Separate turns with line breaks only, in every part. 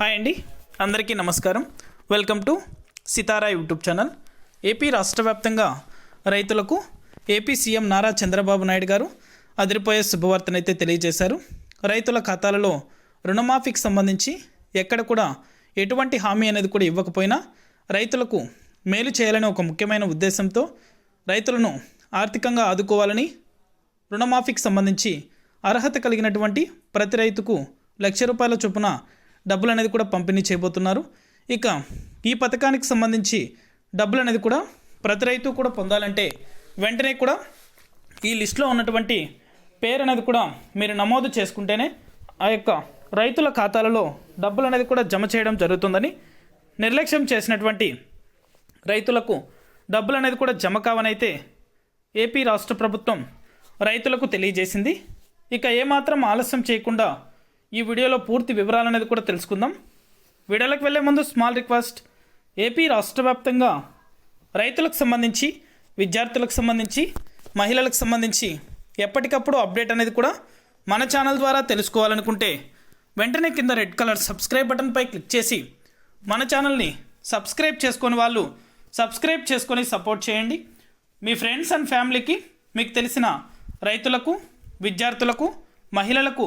Hi అండి. అందరికీ నమస్కారం. Welcome to Sitara YouTube channel. AP రాష్ట్ర వ్యాప్తంగా రైతులకు ఏపీ సీఎం నారా చంద్రబాబు నాయుడు గారు అదిరిపోయే శుభవార్తనైతే తెలియజేశారు. రైతుల ఖాతాలలో రుణమాఫీకి సంబంధించి ఎక్కడ కూడా ఎటువంటి హామీ అనేది కూడా ఇవ్వకపోయినా రైతులకు మేలు చేయాలని ఒక ముఖ్యమైన ఉద్దేశంతో రైతులను ఆర్థికంగా ఆదుకోవాలని రుణమాఫీకి సంబంధించి అర్హత కలిగినటువంటి ప్రతి రైతుకు లక్ష రూపాయల చొప్పున డబ్బులు అనేది కూడా పంపిణీ చేయబోతున్నారు. ఇక ఈ పథకానికి సంబంధించి డబ్బులు అనేది కూడా ప్రతి రైతు కూడా పొందాలంటే వెంటనే కూడా ఈ లిస్టులో ఉన్నటువంటి పేరు అనేది కూడా మీరు నమోదు చేసుకుంటేనే ఆ యొక్క రైతుల ఖాతాలలో డబ్బులు అనేది కూడా జమ చేయడం జరుగుతుందని నిర్లక్ష్యం చేసినటువంటి రైతులకు డబ్బులు అనేది కూడా జమ కావనైతే ఏపీ రాష్ట్ర ప్రభుత్వం రైతులకు తెలియజేసింది. ఇక ఏమాత్రం ఆలస్యం చేయకుండా ఈ వీడియోలో పూర్తి వివరాలు అనేది కూడా తెలుసుకుందాం. వీడియోలకు వెళ్ళే ముందు స్మాల్ రిక్వెస్ట్ ఏపీ రాష్ట్ర వ్యాప్తంగా రైతులకు సంబంధించి విద్యార్థులకు సంబంధించి మహిళలకు సంబంధించి ఎప్పటికప్పుడు అప్డేట్ అనేది కూడా మన ఛానల్ ద్వారా తెలుసుకోవాలనుకుంటే వెంటనే కింద రెడ్ కలర్ సబ్స్క్రైబ్ బటన్పై క్లిక్ చేసి మన ఛానల్ని సబ్స్క్రైబ్ చేసుకొని వాళ్ళు సబ్స్క్రైబ్ చేసుకొని సపోర్ట్ చేయండి. మీ ఫ్రెండ్స్ అండ్ ఫ్యామిలీకి మీకు తెలిసిన రైతులకు విద్యార్థులకు మహిళలకు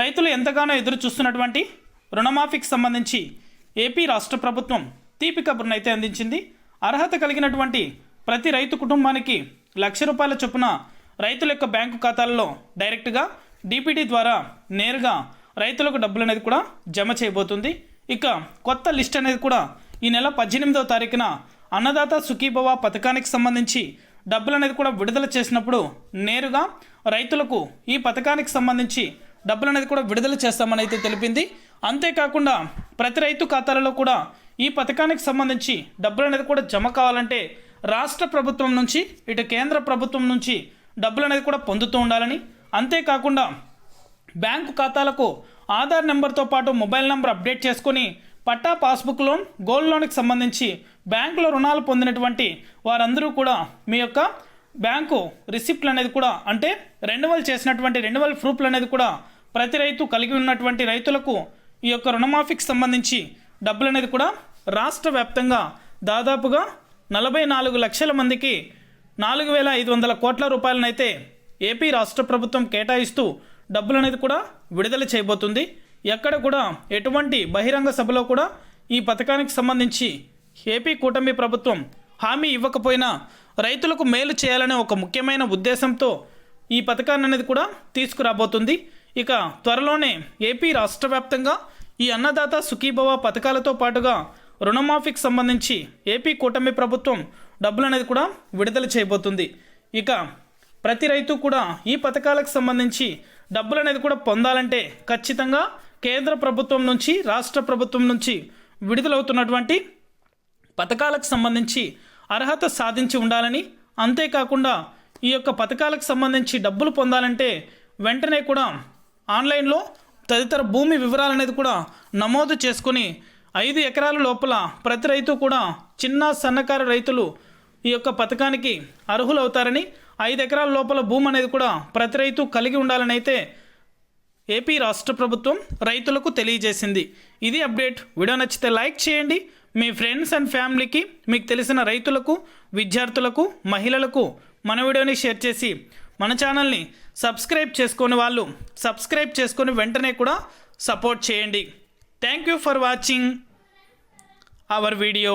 రైతులు ఎంతగానో ఎదురు చూస్తున్నటువంటి రుణమాఫీకి సంబంధించి ఏపీ రాష్ట్ర ప్రభుత్వం తీపి కబుర్నైతే అందించింది. అర్హత కలిగినటువంటి ప్రతి రైతు కుటుంబానికి లక్ష రూపాయల చొప్పున రైతుల యొక్క బ్యాంకు ఖాతాల్లో డైరెక్ట్గా డిపిటి ద్వారా నేరుగా రైతులకు డబ్బులు అనేది కూడా జమ చేయబోతుంది. ఇక కొత్త లిస్ట్ అనేది కూడా ఈ నెల పద్దెనిమిదవ తారీఖున అన్నదాత సుఖీభవ పథకానికి సంబంధించి డబ్బులు అనేది కూడా విడుదల చేసినప్పుడు నేరుగా రైతులకు ఈ పథకానికి సంబంధించి డబ్బులు అనేది కూడా విడుదల చేస్తామని అయితే తెలిపింది. అంతేకాకుండా ప్రతి రైతు ఖాతాలలో కూడా ఈ పథకానికి సంబంధించి డబ్బులు అనేది కూడా జమ కావాలంటే రాష్ట్ర ప్రభుత్వం నుంచి ఇటు కేంద్ర ప్రభుత్వం నుంచి డబ్బులు అనేది కూడా పొందుతూ ఉండాలని. అంతేకాకుండా బ్యాంకు ఖాతాలకు ఆధార్ నెంబర్తో పాటు మొబైల్ నెంబర్ అప్డేట్ చేసుకొని పట్టా పాస్బుక్ లోన్ గోల్డ్ లోన్కి సంబంధించి బ్యాంకులో రుణాలు పొందినటువంటి వారందరూ కూడా మీ యొక్క బ్యాంకు రిసిప్ట్లు అనేది కూడా అంటే రెన్యువల్ చేసినటువంటి రెన్యువల్ ప్రూఫ్లు అనేది కూడా ప్రతి రైతు కలిగి ఉన్నటువంటి రైతులకు ఈ యొక్క రుణమాఫీకి సంబంధించి డబ్బులు అనేది కూడా రాష్ట్ర వ్యాప్తంగా దాదాపుగా నలభై నాలుగు లక్షల మందికి నాలుగు వేల ఐదు వందల కోట్ల రూపాయలనైతే ఏపీ రాష్ట్ర ప్రభుత్వం కేటాయిస్తూ డబ్బులు అనేది కూడా విడుదల చేయబోతుంది. ఎక్కడ కూడా ఎటువంటి బహిరంగ సభలో కూడా ఈ పథకానికి సంబంధించి ఏపీ కూటమి ప్రభుత్వం హామీ ఇవ్వకపోయినా రైతులకు మేలు చేయాలనే ఒక ముఖ్యమైన ఉద్దేశంతో ఈ పథకాన్ని అనేది కూడా తీసుకురాబోతుంది. ఇక త్వరలోనే ఏపీ రాష్ట్ర వ్యాప్తంగా ఈ అన్నదాత సుఖీభవ పథకాలతో పాటుగా రుణమాఫీకి సంబంధించి ఏపీ కూటమి ప్రభుత్వం డబ్బులు అనేది కూడా విడుదల చేయబోతుంది. ఇక ప్రతి రైతు కూడా ఈ పథకాలకు సంబంధించి డబ్బులు అనేది కూడా పొందాలంటే ఖచ్చితంగా కేంద్ర ప్రభుత్వం నుంచి రాష్ట్ర ప్రభుత్వం నుంచి విడుదలవుతున్నటువంటి పథకాలకు సంబంధించి అర్హత సాధించి ఉండాలని అంతేకాకుండా ఈ యొక్క పథకాలకు సంబంధించి డబ్బులు పొందాలంటే వెంటనే కూడా ఆన్లైన్లో తదితర భూమి వివరాలు అనేది కూడా నమోదు చేసుకొని ఐదు ఎకరాల లోపల ప్రతి రైతు కూడా చిన్న సన్నకారు రైతులు ఈ యొక్క పథకానికి అర్హులవుతారని ఐదు ఎకరాల లోపల భూమి అనేది కూడా ప్రతి రైతు కలిగి ఉండాలని అయితే ఏపీ రాష్ట్ర ప్రభుత్వం రైతులకు తెలియజేసింది. ఇది అప్డేట్. వీడియో నచ్చితే లైక్ చేయండి. మీ ఫ్రెండ్స్ అండ్ ఫ్యామిలీకి మీకు తెలిసిన రైతులకు విద్యార్థులకు మహిళలకు మన వీడియోని షేర్ చేసి మన ఛానల్ని సబ్స్క్రైబ్ చేసుకుని వాళ్ళు సబ్స్క్రైబ్ చేసుకొని వెంటనే కూడా సపోర్ట్ చేయండి. Thank you for watching our video